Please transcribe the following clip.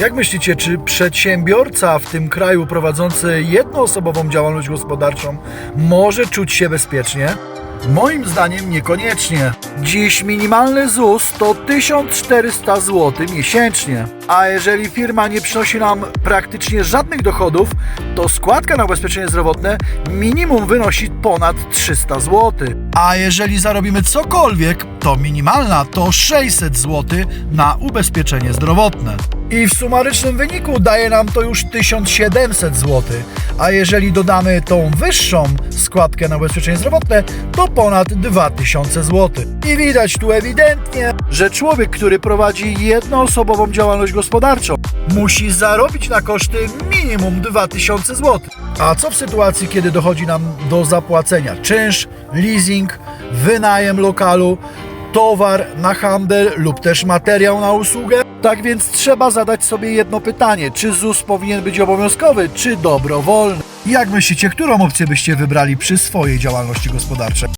Jak myślicie, czy przedsiębiorca w tym kraju prowadzący jednoosobową działalność gospodarczą może czuć się bezpiecznie? Moim zdaniem niekoniecznie. Dziś minimalny ZUS to 1400 zł miesięcznie. A jeżeli firma nie przynosi nam praktycznie żadnych dochodów, to składka na ubezpieczenie zdrowotne minimum wynosi ponad 300 zł. A jeżeli zarobimy cokolwiek, to minimalna to 600 zł na ubezpieczenie zdrowotne. I w sumarycznym wyniku daje nam to już 1700 zł. A jeżeli dodamy tą wyższą składkę na ubezpieczenie zdrowotne, to ponad 2000 zł. I widać tu ewidentnie, że człowiek, który prowadzi jednoosobową działalność gospodarczą, musi zarobić na koszty minimum 2000 zł. A co w sytuacji, kiedy dochodzi nam do zapłacenia czynsz, leasing, wynajem lokalu, towar na handel lub też materiał na usługę? Tak więc trzeba zadać sobie jedno pytanie: czy ZUS powinien być obowiązkowy, czy dobrowolny? Jak myślicie, którą opcję byście wybrali przy swojej działalności gospodarczej?